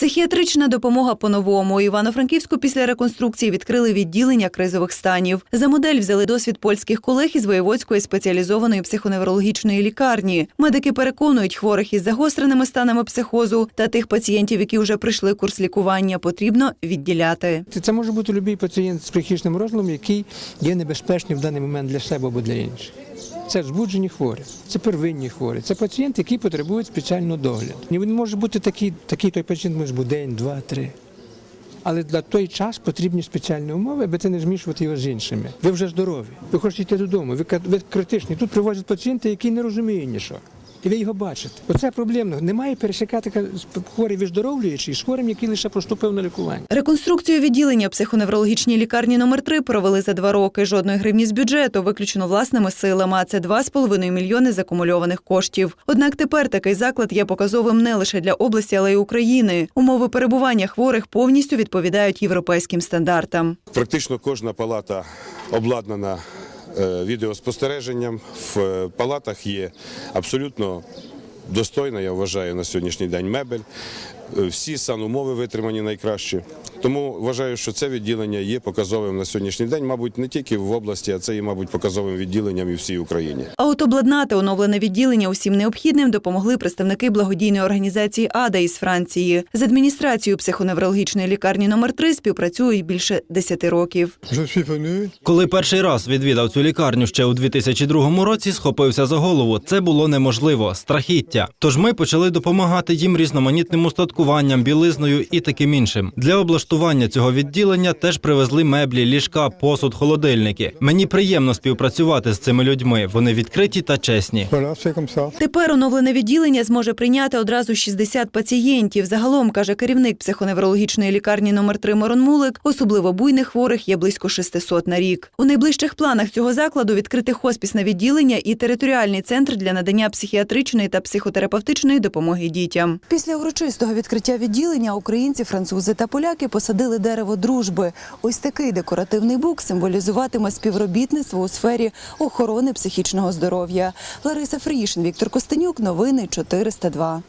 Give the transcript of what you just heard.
Психіатрична допомога по-новому. Івано-Франківську після реконструкції відкрили відділення кризових станів. За модель взяли досвід польських колег із Воєводської спеціалізованої психоневрологічної лікарні. Медики переконують хворих із загостреними станами психозу та тих пацієнтів, які вже пройшли курс лікування, потрібно відділяти. Це може бути будь-який пацієнт з психічним розладом, який є небезпечним в даний момент для себе або для інших. Це збуджені хворі, це первинні хворі, це пацієнти, які потребують спеціального догляду. І Він може бути такий, такий той пацієнт може бути день, два, три. Але для той час потрібні спеціальні умови, аби це не змішувати його з іншими. Ви вже здорові, ви хочете йти додому, ви, критичні. Тут привозять пацієнта, який не розуміє нічого. І ви його бачите. Оце проблемно. Немає пересікати хворий виздоровлюючий з хворим, який лише поступив на лікування. Реконструкцію відділення психоневрологічній лікарні номер 3 провели за два роки. Жодної гривні з бюджету, виключно власними силами. А це 2,5 мільйони закумульованих коштів. Однак тепер такий заклад є показовим не лише для області, але й України. Умови перебування хворих повністю відповідають європейським стандартам. Практично кожна палата обладнана відеоспостереженням. В е, палатах є абсолютно достойна, я вважаю, на сьогоднішній день мебель. Е, Всі санумови витримані найкраще. Тому вважаю, що це відділення є показовим на сьогоднішній день, мабуть, не тільки в області, а це є, мабуть, показовим відділенням і всій Україні. А от обладнати оновлене відділення усім необхідним допомогли представники благодійної організації АДА із Франції. З адміністрацією психоневрологічної лікарні номер 3 співпрацюють більше 10 років. Коли перший раз відвідав цю лікарню ще у 2002 році, схопився за голову. Це було неможливо, страхіття. Тож ми почали допомагати їм різноманітним устаткуванням, білизною і таким іншим. Для облаштування цього відділення теж привезли меблі, ліжка, посуд, холодильники. Мені приємно співпрацювати з цими людьми. Вони відкриті та чесні. Тепер оновлене відділення зможе прийняти одразу 60 пацієнтів. Загалом, каже керівник психоневрологічної лікарні номер 3 Мирон Мулик, особливо буйних хворих є близько 600 на рік. У найближчих планах цього закладу відкрити хоспісне відділення і територіальний центр для надання психіатричної та психотерапевтичної допомоги дітям. Після урочистого відкриття відділення українці, французи та поляки посадили дерево дружби. Ось такий декоративний бук символізуватиме співробітництво у сфері охорони психічного здоров'я. Лариса Фрішин, Віктор Костенюк. Новини 402.